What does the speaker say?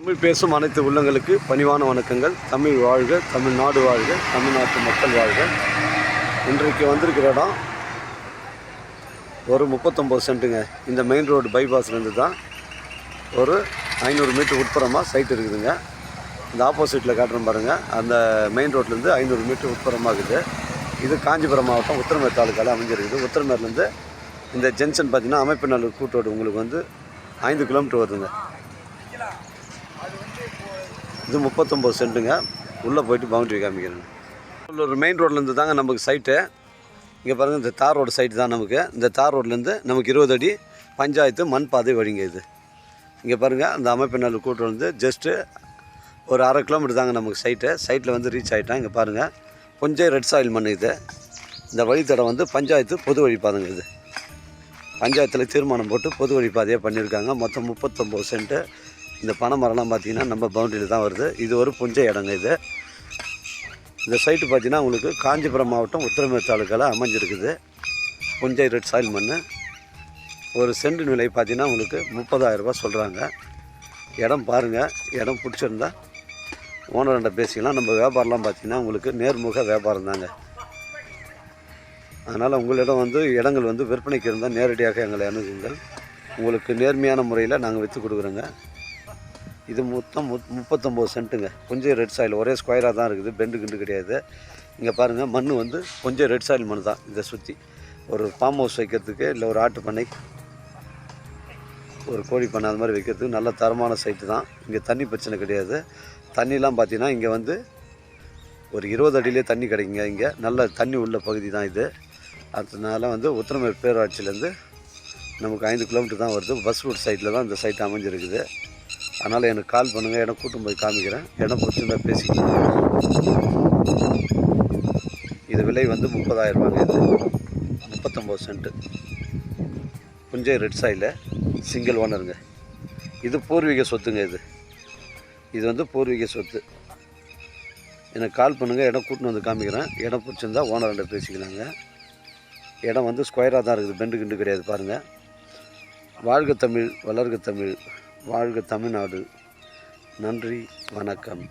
தமிழ் பேசும் அனைத்து உள்ளங்களுக்கு பணிவான வணக்கங்கள். தமிழ் வாழ்க தமிழ்நாடு வாழ்க தமிழ்நாட்டு மக்கள் வாழ்க. இன்றைக்கு வந்திருக்கிற இடம் ஒரு முப்பத்தொம்போது சென்ட்டுங்க. இந்த மெயின் ரோடு பைபாஸ்லேருந்து தான் ஒரு ஐநூறு மீட்டர் உட்புறமாக சைட் இருக்குதுங்க. இந்த ஆப்போசிட்டில் காட்டுறோம் பாருங்கள் அந்த மெயின் ரோட்லேருந்து ஐநூறு மீட்டர் உட்புறமாக இருக்குது. இது காஞ்சிபுரம் மாவட்டம் உத்தரமேர் தாலுக்காவில் அமைஞ்சிருக்குது. உத்தரமேர்லேருந்து இந்த ஜங்ஷன் அமைப்பு நல்லூர் கூட்டோடு உங்களுக்கு வந்து ஐந்து கிலோமீட்டர் வருதுங்க. இது முப்பத்தொம்பது சென்ட்டுங்க. உள்ளே போயிட்டு பவுண்டரி காமிக்கிறேன். ஒரு மெயின் ரோட்லேருந்து தாங்க நமக்கு சைட்டு இங்கே பாருங்கள் இந்த தார் ரோடு சைட்டு தான் நமக்கு. இந்த தார் ரோட்லேருந்து நமக்கு இருபது அடி பஞ்சாயத்து மண் பாதை வழிங்க இது. இங்கே பாருங்கள் அந்த அமைப்பினால் கூட்டு வந்து ஜஸ்ட்டு ஒரு அரை கிலோமீட்டர் தாங்க நமக்கு சைட்டு சைட்டில் வந்து ரீச் ஆகிட்டேன் இங்கே பாருங்கள் கொஞ்சம் ரெட் சாயில் மண் இது. இந்த வழித்தடம் வந்து பஞ்சாயத்து பொது வழிப்பாதைங்க இது. பஞ்சாயத்தில் தீர்மானம் போட்டு பொது வழிப்பாதையாக பண்ணியிருக்காங்க. மொத்தம் முப்பத்தொம்போது சென்ட்டு. இந்த பனை மரம்லாம் பார்த்தீங்கன்னா நம்ம பவுண்டரியில் தான் வருது. இது ஒரு புஞ்சை இடங்க இது. இந்த சைட்டு பார்த்தீங்கன்னா உங்களுக்கு காஞ்சிபுரம் மாவட்டம் உத்தரமேர் தாலுக்காவில் அமைஞ்சிருக்குது. புஞ்சை ரெட் சாயில் மண் ஒரு சென்ட் விலை பார்த்தீங்கன்னா உங்களுக்கு முப்பதாயிரம் சொல்கிறாங்க இடம் பாருங்கள் இடம் பிடிச்சிருந்தா ஓனர்கிட்ட பேசிக்கலாம். நம்ம வியாபாரம்லாம் பார்த்தீங்கன்னா உங்களுக்கு நேர்முக வியாபாரம் தாங்க. அதனால் உங்களிடம் வந்து இடங்கள் வந்து விற்பனைக்கு இருந்தால் நேரடியாக எங்களை அணுகுங்கள். உங்களுக்கு நேர்மையான முறையில் நாங்கள் விற்று கொடுக்குறோங்க. இது மொத்தம் முத் முப்பத்தொம்போது சென்ட்டுங்க. கொஞ்சம் ரெட் சாயில் ஒரே ஸ்கொயராக தான் இருக்குது. பெண்டு கிண்டு கிடையாது. இங்கே பாருங்கள் மண் வந்து கொஞ்சம் ரெட் சாயில் மண் தான் இதை சுற்றி ஒரு ஃபார்ம் ஹவுஸ் வைக்கிறதுக்கு இல்லை ஒரு ஆட்டு பண்ணை ஒரு கோழி பண்ணை அது மாதிரி வைக்கிறதுக்கு நல்ல தரமான சைட்டு தான். இங்கே தண்ணி பிரச்சனை கிடையாது. தண்ணிலாம் பார்த்தீங்கன்னா இங்கே வந்து ஒரு இருபது அடியிலே தண்ணி கிடைக்குங்க இங்கே. நல்ல தண்ணி உள்ள பகுதி தான் இது. அதனால வந்து உத்தரமேர் பேராட்சியிலேருந்து நமக்கு ஐந்து கிலோமீட்டர் தான் வருது. பஸ் ரூட் சைட்டில் தான் இந்த சைட் அமைஞ்சிருக்குது. அதனால் எனக்கு கால் பண்ணுங்கள் இடம் கூட்டும் போய் காமிக்கிறேன். இடம் பிடிச்சிருந்தா பேசிக்கலாம் இது விலை வந்து முப்பதாயிரம் ரூபாங்க இது. முப்பத்தொம்போது சென்ட்டு புஞ்சை ரெட் சாயில் சிங்கிள் ஓனருங்க இது பூர்வீக சொத்துங்க இது. இது வந்து பூர்வீக சொத்து. எனக்கு கால் பண்ணுங்கள் இடம் கூட்டின்னு வந்து காமிக்கிறேன். இடம் பிடிச்சிருந்தா ஓனர்கிட்ட பேசிக்கலாங்க. இடம் வந்து ஸ்கொயராக தான் இருக்குது பெண்டு கிண்டு கிடையாது பாருங்கள் வாழ்க தமிழ் வளர்க தமிழ். வாழ்க தமிழ்நாடு. நன்றி வணக்கம்.